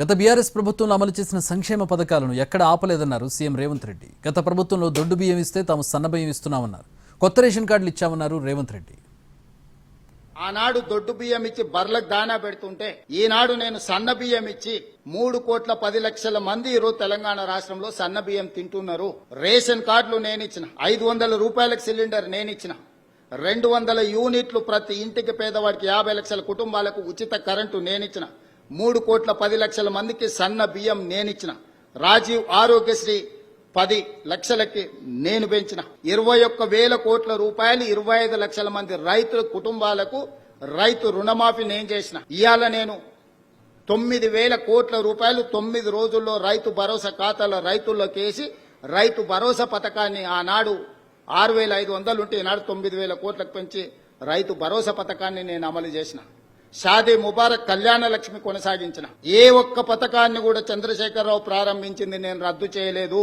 గత బీఆర్ఎస్ ప్రభుత్వంలో అమలు చేసిన సంక్షేమ పథకాలను ఎక్కడ ఆపలేదన్నారు సీఎం రేవంత్ రెడ్డి. గత ప్రభుత్వంలో దొడ్డు బియ్యం ఇస్తే తాము సన్న బియ్యం ఇస్తున్నామన్నారు. కొత్త రేషన్ కార్డులు ఇచ్చామన్నారు రేవంత్ రెడ్డి. ఆనాడు దొడ్డు బియ్యం ఇచ్చి బర్లకు దానా పెడుతుంటే ఈనాడు నేను సన్న బియ్యం ఇచ్చి మూడు కోట్ల పది లక్షల మంది ఈరోజు తెలంగాణ రాష్ట్రంలో సన్న బియ్యం తింటున్నారు. రేషన్ కార్డులు నేను ఇచ్చిన ఐదు వందల రూపాయలకు సిలిండర్ నేను ఇచ్చిన రెండు వందల యూనిట్లు ప్రతి ఇంటికి పేదవాడికి యాభై లక్షల కుటుంబాలకు ఉచిత కరెంటు నేనిచ్చిన మూడు కోట్ల పది లక్షల మందికి సన్న బియ్యం నేనిచ్చిన. రాజీవ్ ఆరోగ్యశ్రీ పది లక్షలకి నేను పెంచిన. ఇరవై ఒక్క వేల కోట్ల రూపాయలు ఇరవై ఐదు లక్షల మంది రైతుల కుటుంబాలకు రైతు రుణమాఫీ నేను చేసిన. ఇవాళ నేను తొమ్మిది వేల కోట్ల రూపాయలు తొమ్మిది రోజుల్లో రైతు భరోసా ఖాతాల రైతుల్లోకి వేసి రైతు భరోసా పథకాన్ని ఆనాడు ఆరు వేల ఐదు వందలు ఉంటే ఈనాడు తొమ్మిది వేల కోట్లకు పెంచి రైతు భరోసా పథకాన్ని నేను అమలు చేసిన. షాదీ ముబారక్ కళ్యాణ లక్ష్మి కొనసాగించిన ఏ ఒక్క పథకాన్ని కూడా చంద్రశేఖరరావు ప్రారంభించింది నేను రద్దు చేయలేదు.